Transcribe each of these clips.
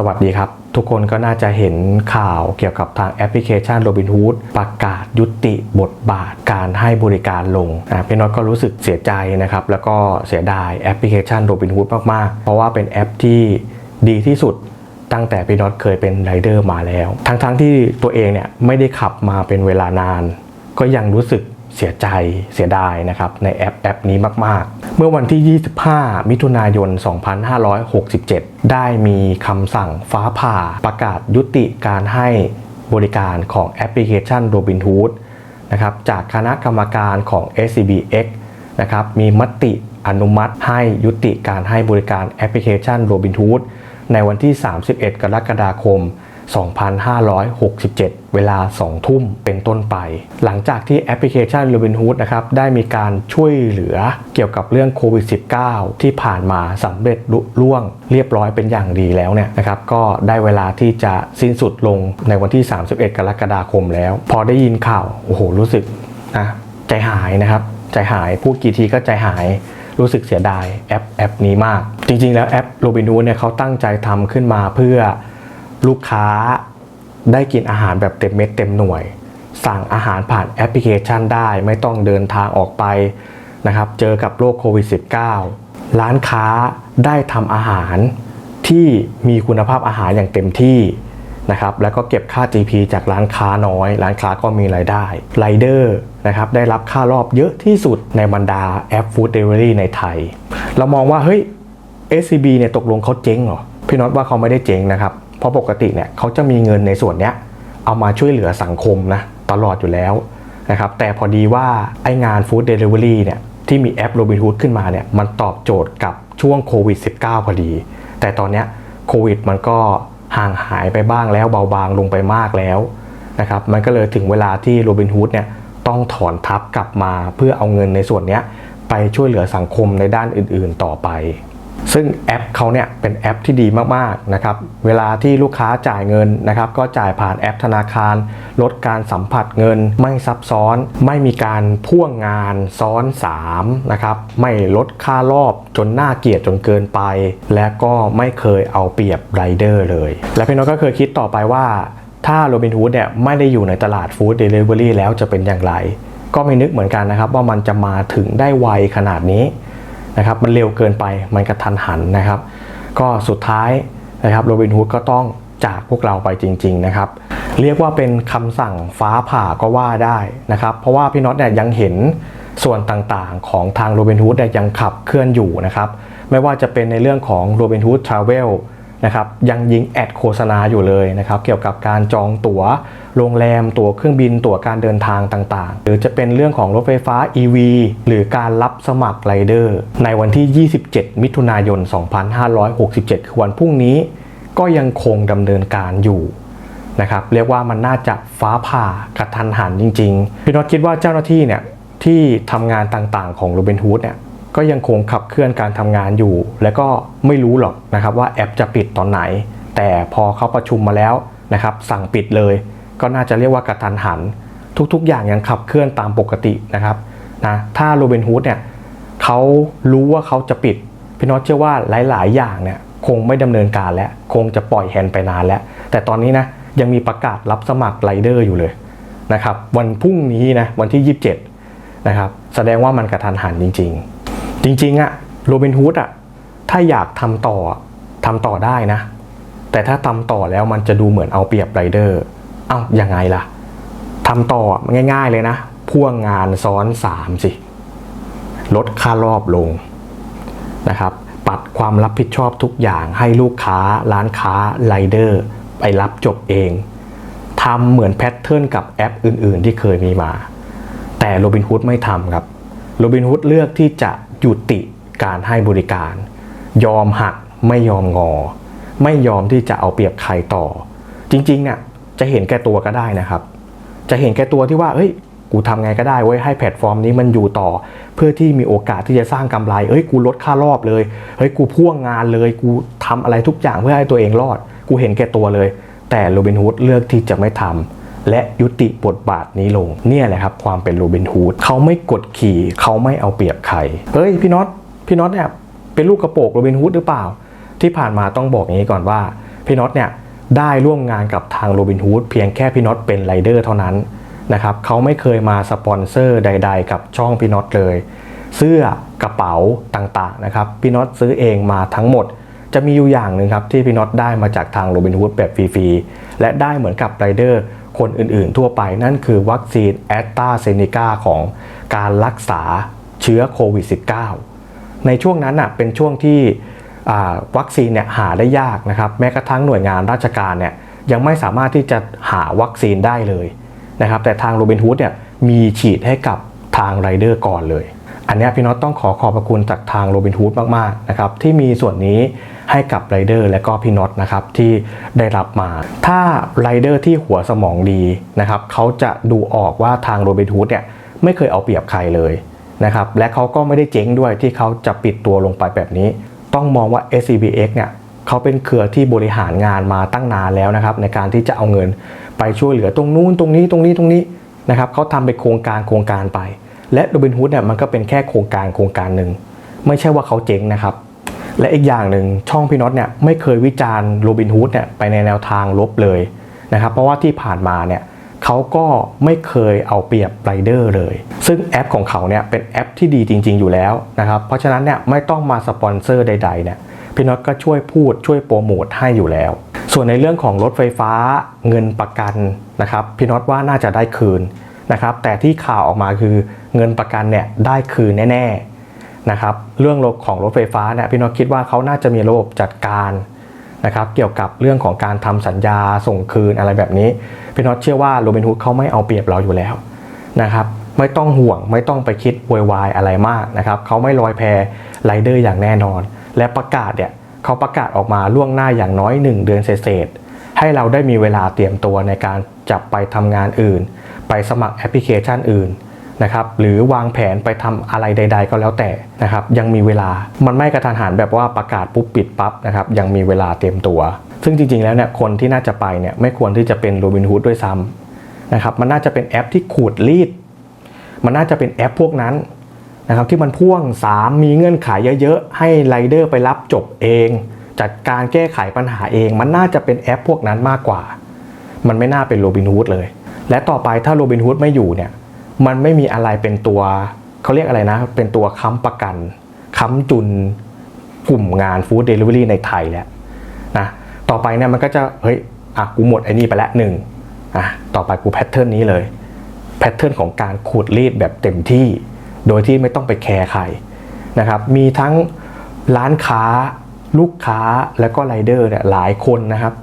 สวัสดีครับ ทุกคนก็น่าจะเห็นข่าวเกี่ยวกับทางแอปพลิเคชัน Robinhood ประกาศยุติบทบาทการให้บริการลงอะพี่น็อตก็รู้สึกเสียใจนะครับ แล้วก็เสียดายแอปพลิเคชัน Robinhood มาก ๆ เพราะว่าเป็นแอปที่ดีที่สุดตั้งแต่พี่น็อตเคยเป็นไรเดอร์มาแล้ว ทั้งๆทที่ตัวเองเนี่ยไม่ได้ขับมาเป็นเวลานาน ก็ยังรู้สึก เสียใจเสียดายนะครับในแอปแอปนี้มาก ๆ เมื่อวันที่ 25 มิถุนายน 2567 ได้มีคำสั่งฟ้าผ่าประกาศยุติการให้บริการของแอปพลิเคชัน Robinhood นะครับจากคณะกรรมการของ SCBX นะครับมีมติอนุมัติให้ยุติการให้บริการแอปพลิเคชัน Robinhood ในวันที่ 31 กรกฎาคม 2567 2,567 เวลา 2 ทุ่มเป็นต้นไป หลังจากที่แอปพลิเคชัน Robinhood นะครับได้มีการช่วยเหลือเกี่ยวกับเรื่องโควิด -19 ที่ผ่านมาสำเร็จลุล่วงเรียบร้อยเป็นอย่างดีแล้วเนี่ยนะครับก็ได้เวลาที่จะสิ้นสุดลงในวันที่ 31 กรกฎาคมแล้ว พอได้ยินข่าว โอ้โห รู้สึกนะใจหายนะครับ ใจหายพูดกี่ทีก็ใจหายรู้สึกเสียดายแอปแอปนี้มาก จริงๆ แล้วแอป Robinhood เนี่ยเขาตั้งใจทำขึ้นมาเพื่อ ลูกค้าได้กินอาหารแบบเต็มเม็ดเต็มหน่วย สั่งอาหารผ่านแอปพลิเคชันได้ไม่ต้องเดินทางออกไปนะครับ เจอกับโรคโควิด -19 ร้านค้าได้ทำอาหารที่มีคุณภาพอาหารอย่างเต็มที่นะครับแล้วก็เก็บค่า GP จากร้านค้าน้อย ร้านค้าก็มีรายได้ไรเดอร์นะครับได้รับค่ารอบเยอะที่สุดในบรรดาแอปฟู้ดเดลิเวอรี่ในไทย เรามองว่าเฮ้ย SCB เนี่ยตกลงเขาเจ๊งเหรอ พี่น็อตว่าเขาไม่ได้เจ๊งนะครับ เพราะปกติเนี่ยเขาจะมีเงินในส่วนเนี้ยเอามาช่วยเหลือสังคมนะตลอดอยู่แล้วนะครับแต่พอดีว่าไองานฟู้ดเดลิเวอรี่เนี่ยที่มีแอป Robinhood ขึ้นมาเนี่ยมันตอบโจทย์กับช่วงโควิด -19 พอดี แต่ตอนเนี้ยโควิดมันก็ห่างหายไปบ้างแล้วเบาบางลงไปมากแล้วนะครับมันก็เลยถึงเวลาที่ Robinhood เนี่ยต้องถอนทับกลับมาเพื่อเอาเงินในส่วนเนี้ยไปช่วยเหลือสังคมในด้านอื่นๆต่อไป ซึ่งแอปเขาเนี่ยเป็นแอปที่ดีมากๆนะครับ เวลาที่ลูกค้าจ่ายเงินนะครับ ก็จ่ายผ่านแอปธนาคาร ลดการสัมผัสเงิน ไม่ซับซ้อน ไม่มีการพ่วงงานซ้อน3นะครับ ไม่ลดค่ารอบจนน่าเกลียดจนเกินไป และก็ไม่เคยเอาเปรียบไรเดอร์เลย และพี่น้องก็เคยคิดต่อไปว่า ถ้าโรบินฮูดเนี่ยไม่ได้อยู่ในตลาดฟู้ดเดลิเวอรี่แล้วจะเป็นอย่างไร ก็ไม่นึกเหมือนกันนะครับ ว่ามันจะมาถึงได้ไวขนาดนี้ นะครับมันเร็วเกินไปมันกระทันหันนะครับ ก็สุดท้ายนะครับโรบินฮูดก็ต้องจากพวกเราไปจริง ๆนะครับ เรียกว่าเป็นคำสั่งฟ้าผ่าก็ว่าได้นะครับ เพราะว่าพี่น็อตเนี่ยยังเห็นส่วนต่างๆ ของทางโรบินฮูดเนี่ยยังขับเคลื่อนอยู่นะครับ ไม่ว่าจะเป็นในเรื่องของโรบินฮูดทราเวล นะครับยังยิงแอดโฆษณาอยู่เลยนะครับเกี่ยวกับการจองตั๋วโรงแรม ตั๋วเครื่องบิน ตั๋วการเดินทางต่างๆ หรือจะเป็นเรื่องของรถไฟฟ้า EV หรือการรับสมัครไรเดอร์ ในวันที่ 27 มิถุนายน 2567 คือวันพรุ่งนี้ ก็ยังคงดำเนินการอยู่นะครับเรียกว่ามันน่าจะฟ้าผ่ากระทันหันจริงๆ พี่น็อตคิดว่าเจ้าหน้าที่เนี่ยที่ทำงานต่างๆของโรบินฮูดเนี่ย ก็ยังคงขับเคลื่อนการทำงานอยู่ และก็ไม่รู้หรอกนะครับว่าแอปจะปิดตอนไหน แต่พอเขาประชุมมาแล้วนะครับสั่งปิดเลย ก็น่าจะเรียกว่ากระทันหัน ทุกๆ อย่างยังขับเคลื่อนตามปกตินะครับนะถ้าโรเบนฮูดเนี่ยเขารู้ว่าเขาจะปิดพี่น็อตเชื่อว่าหลาย ๆ อย่างเนี่ยคงไม่ดำเนินการแล้ว คงจะปล่อยแฮนด์ไปนานแล้ว แต่ตอนนี้นะยังมีประกาศรับสมัครไรเดอร์อยู่เลยนะครับวันพรุ่งนี้นะวันที่ 27นะครับแสดงว่ามันกระทันหันจริง ๆ จริงๆอะโรบินฮูดอะถ้าอยากทำต่อทำต่อได้นะ แต่ถ้าทำต่อแล้วมันจะดูเหมือนเอาเปรียบไรเดอร์เอ้ายังไงล่ะทำต่อง่าย ๆเลยนะ พ่วงงานซ้อน 3 สิ ลดค่ารอบลงนะครับ ปัดความรับผิดชอบทุกอย่างให้ลูกค้าร้านค้าไรเดอร์ไปรับจบเองทำเหมือนแพทเทิร์นกับแอปอื่นๆ ที่เคยมีมา แต่โรบินฮูดไม่ทำครับ โรบินฮูดเลือกที่จะยุติการให้บริการ ยอมหักไม่ยอมงอ ไม่ยอมที่จะเอาเปรียบใครต่อ จริงๆเนี่ยจะเห็นแก่ตัวก็ได้นะครับ จะเห็นแก่ตัวที่ว่าเอ้ยกูทำไงก็ได้เว้ยให้แพลตฟอร์มนี้มันอยู่ต่อ เพื่อที่มีโอกาสที่จะสร้างกำไรเอ้ยกูลดค่ารอบเลยเฮ้ยกูพ่วงงานเลยกูทำอะไรทุกอย่างเพื่อให้ตัวเองรอด กูเห็นแก่ตัวเลย แต่โรบินฮูดเลือกที่จะไม่ทำ และยุติบทบาทนี้ลงเนี่ยแหละครับความเป็นโรบินฮูดเขาไม่กดขี่เขาไม่เอาเปรียบใครเฮ้ยพี่น็อตพี่น็อตเนี่ยเป็นลูกกระโปรงโรบินฮูดหรือเปล่า ที่ผ่านมาต้องบอกอย่างนี้ก่อนว่าพี่น็อตเนี่ยได้ร่วมงานกับทางโรบินฮูดเพียงแค่พี่น็อตเป็นไรเดอร์เท่านั้นนะครับเขาไม่เคยมาสปอนเซอร์ใด ๆ กับช่องพี่น็อตเลย เสื้อกระเป๋าต่างๆนะครับพี่น็อตซื้อเองมาทั้งหมด จะมีอยู่อย่างหนึ่งครับที่พี่น็อตได้มาจากทางโรบินฮูดแบบฟรีๆและได้เหมือนกับไรเดอร์ คนอื่นๆ ทั่วไปนั่นคือวัคซีนแอสตราเซเนกาของการรักษาเชื้อโควิด -19 ในช่วงนั้นอะเป็นช่วงที่วัคซีนเนี่ยหาได้ยากนะครับแม้กระทั่งหน่วยงานราชการเนี่ยยังไม่สามารถที่จะหาวัคซีนได้เลยนะครับแต่ทางโรบินฮูดเนี่ยมีฉีดให้กับทางไรเดอร์ก่อนเลย อันนี้พี่น็อตต้องขอขอบพระคุณจากทางโรบินฮูดมากๆนะครับที่มีส่วนนี้ให้กับไรเดอร์และก็พี่น็อตนะครับที่ได้รับมา ถ้าไรเดอร์ที่หัวสมองดีนะครับเขาจะดูออกว่าทางโรบินฮูดเนี่ยไม่เคยเอาเปรียบใครเลยนะครับและเขาก็ไม่ได้เจ๊งด้วยที่เขาจะปิดตัวลงไปแบบนี้ ต้องมองว่า SCBX เนี่ยเขาเป็นเครือที่บริหารงานมาตั้งนานแล้วนะครับในการที่จะเอาเงินไปช่วยเหลือตรงนู้นตรงนี้ตรงนี้ตรงนี้นะครับเขาทำเป็นโครงการโครงการไป และโรบินฮูดเนี่ยมันก็เป็นแค่โครงการโครงการหนึ่งไม่ใช่ว่าเขาเจ๊งนะครับ และอีกอย่างหนึ่งช่องพี่น็อตเนี่ยไม่เคยวิจารณ์โรบินฮูดเนี่ยไปในแนวทางลบเลยนะครับ เพราะว่าที่ผ่านมาเนี่ยเขาก็ไม่เคยเอาเปรียบไรเดอร์เลย ซึ่งแอปของเขาเนี่ยเป็นแอปที่ดีจริง ๆ อยู่แล้วนะครับเพราะฉะนั้นเนี่ยไม่ต้องมาสปอนเซอร์ใดๆเนี่ยพี่น็อตก็ช่วยพูดช่วยโปรโมทให้อยู่แล้ว ส่วนในเรื่องของรถไฟฟ้าเงินประกันนะครับพี่น็อตว่าน่าจะได้คืน นะครับแต่ที่ข่าวออกมาคือเงินประกันเนี่ยได้คืนแน่ๆนะครับเรื่องของรถไฟฟ้าเนี่ยพี่น็อตคิดว่าเขาน่าจะมีระบบจัดการนะครับเกี่ยวกับเรื่องของการทำสัญญาส่งคืนอะไรแบบนี้พี่น็อตเชื่อว่าโรบินฮูดเขาไม่เอาเปรียบเราอยู่แล้วนะครับไม่ต้องห่วงไม่ต้องไปคิดวอยวายอะไรมากนะครับเขาไม่ลอยแพไรเดอร์อย่างแน่นอน และประกาศเนี่ยเขาประกาศออกมาล่วงหน้าอย่างน้อย 1 เดือนเศษให้เราได้มีเวลาเตรียมตัวในการจับไปทำงานอื่น ไปสมัครแอปพลิเคชันอื่นนะครับหรือวางแผนไปทำอะไรใด ๆ ก็แล้วแต่นะครับยังมีเวลามันไม่กระทันหันแบบว่าประกาศปุ๊บปิดปั๊บนะครับยังมีเวลาเตรียมตัว ซึ่งจริง ๆ แล้วเนี่ยคนที่น่าจะไปเนี่ยไม่ควรที่จะเป็นโรบินฮูดด้วยซ้ำนะครับมันน่าจะเป็นแอปที่ขูดรีด มันน่าจะเป็นแอปพวกนั้นนะครับที่มันพ่วง 3 มีเงื่อนไขเยอะๆ ให้ไรเดอร์ไปรับจบเอง จัดการแก้ไขปัญหาเอง มันน่าจะเป็นแอปพวกนั้นมากกว่า มันไม่น่าเป็นโรบินฮูดเลย และต่อไปถ้าโรบินฮูดไม่อยู่เนี่ยมันไม่มีอะไรเป็นตัวเขาเรียกอะไรนะ เป็นตัวค้ำประกันค้ำจุนกลุ่มงานฟู้ดเดลิเวอรี่ในไทยแล้วนะต่อไปเนี่ยมันก็จะเฮ้ยอะกูหมดไอ้นี่ไปแล้วหนึ่งอะต่อไปกูแพทเทิร์นนี้เลยแพทเทิร์นของการขูดรีดแบบเต็มที่ โดยที่ไม่ต้องไปแคร์ใครนะครับมีทั้งร้านค้าลูกค้าและก็ไรเดอร์เนี่ยหลายคนนะครับ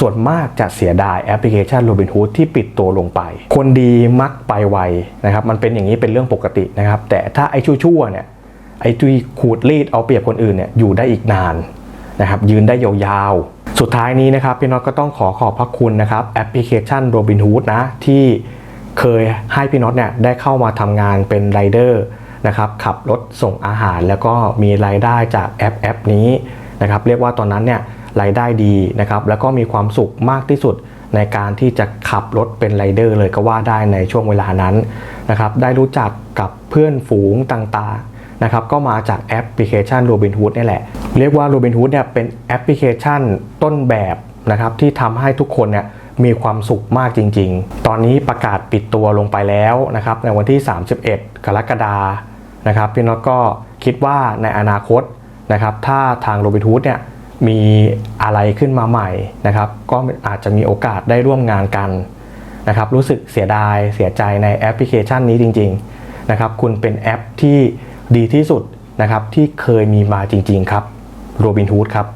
ส่วนมากจะเสียดายแอปพลิเคชัน Robinhood ที่ปิดตัวลงไป คนดีมักไปไวนะครับมันเป็นอย่างนี้เป็นเรื่องปกตินะครับ แต่ถ้าไอ้ชั่วๆเนี่ยไอ้ที่ขูดรีดเอาเปรียบคนอื่นเนี่ยอยู่ได้อีกนานนะครับยืนได้ยาวๆ สุดท้ายนี้นะครับพี่น็อตก็ต้องขอขอบพระคุณนะครับแอปพลิเคชัน Robinhood นะที่เคยให้พี่น็อตเนี่ยได้เข้ามาทำงานเป็นไรเดอร์นะครับขับรถส่งอาหารแล้วก็มีรายได้จากแอปแอปนี้นะครับเรียกว่าตอนนั้นเนี่ย รายได้ดีนะครับแล้วก็มีความสุขมากที่สุดในการที่จะขับรถเป็นไรเดอร์เลยก็ว่าได้ในช่วงเวลานั้นนะครับได้รู้จักกับเพื่อนฝูงต่างๆนะครับก็มาจากแอปพลิเคชัน Robinhood นี่แหละ เรียกว่า Robinhood เนี่ยเป็นแอปพลิเคชันต้นแบบนะครับที่ทำให้ทุกคนเนี่ยมีความสุขมากจริง ๆ ตอนนี้ประกาศปิดตัวลงไปแล้วนะครับในวันที่ 31 กรกฎานะครับพี่น็อตก็คิดว่าในอนาคตนะครับถ้าทาง Robinhood เนี่ย มีอะไรขึ้นมาใหม่นะครับ ก็อาจจะมีโอกาสได้ร่วมงานกันนะครับ รู้สึกเสียดายเสียใจในแอปพลิเคชันนี้จริง ๆนะครับ คุณเป็นแอปที่ดีที่สุดนะครับที่เคยมีมาจริง ๆ ครับ Robinhood ครับ